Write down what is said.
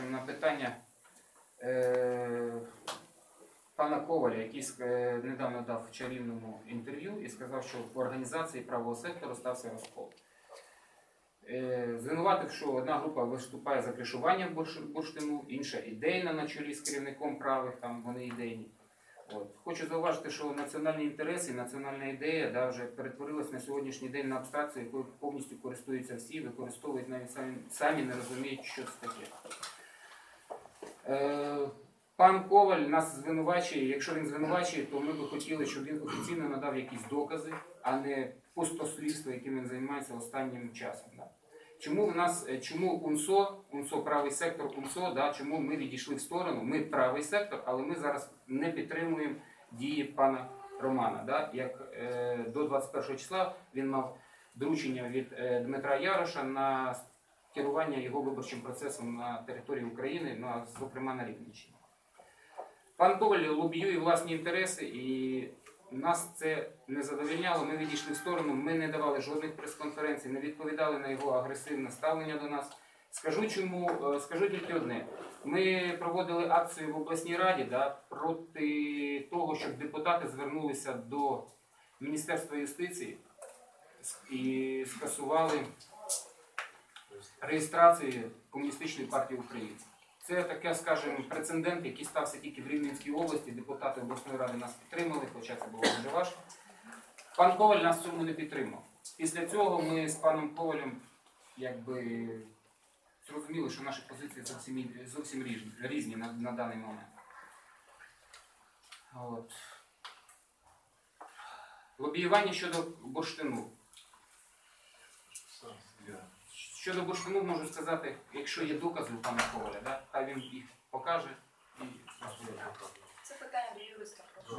скажімо, на питання е, пана Коваля, який е, недавно дав в чарівному інтерв'ю і сказав, що в організації правого сектору стався розкол. Е, Звинуватив, що одна група виступає за кришування бурш- бурштину, інша ідейна на чолі з керівником правих, там вони ідейні. От. Хочу зауважити, що національні інтереси, національна ідея да, вже перетворилась на сьогоднішній день на абстракцію, якою повністю користуються всі, використовують навіть самі, самі не розуміють, що це таке. Е, пан Коваль нас звинувачує. Якщо він звинувачує, то ми би хотіли, щоб він офіційно надав якісь докази, а не пустослівство, яким він займається останнім часом. Чому в нас, е, чому УНСО, УНСО правий сектор УНСО, да, чому ми відійшли в сторону? Ми правий сектор, але ми зараз не підтримуємо дії пана Романа. Да? Як е, до 21 числа він мав доручення від е, Дмитра Яроша на керування його виборчим процесом на території України, ну, а зокрема на Рівненщині. Пан Коваль лобіює власні інтереси, і нас це не задовольняло. Ми відійшли в сторону, ми не давали жодних прес-конференцій, не відповідали на його агресивне ставлення до нас. Скажу чому, е, скажу тільки одне. Ми проводили акцію в обласній раді да, проти того, щоб депутати звернулися до Міністерства юстиції і скасували реєстрацію Комуністичної партії України. Це таке, скажімо, прецедент, який стався тільки в Рівненській області. Депутати обласної ради нас підтримали, хоча це було дуже важко. Пан Коваль нас цьому не підтримав. Після цього ми з паном Ковалем якби зрозуміли, що наші позиції зовсім, зовсім різні, різні на, на даний момент. От. Лобіювання щодо бурштину. Щодо бурштину можу сказати, якщо є докази у пана Коваля, да, хай він їх покаже і розповідає. Це питання до юриста.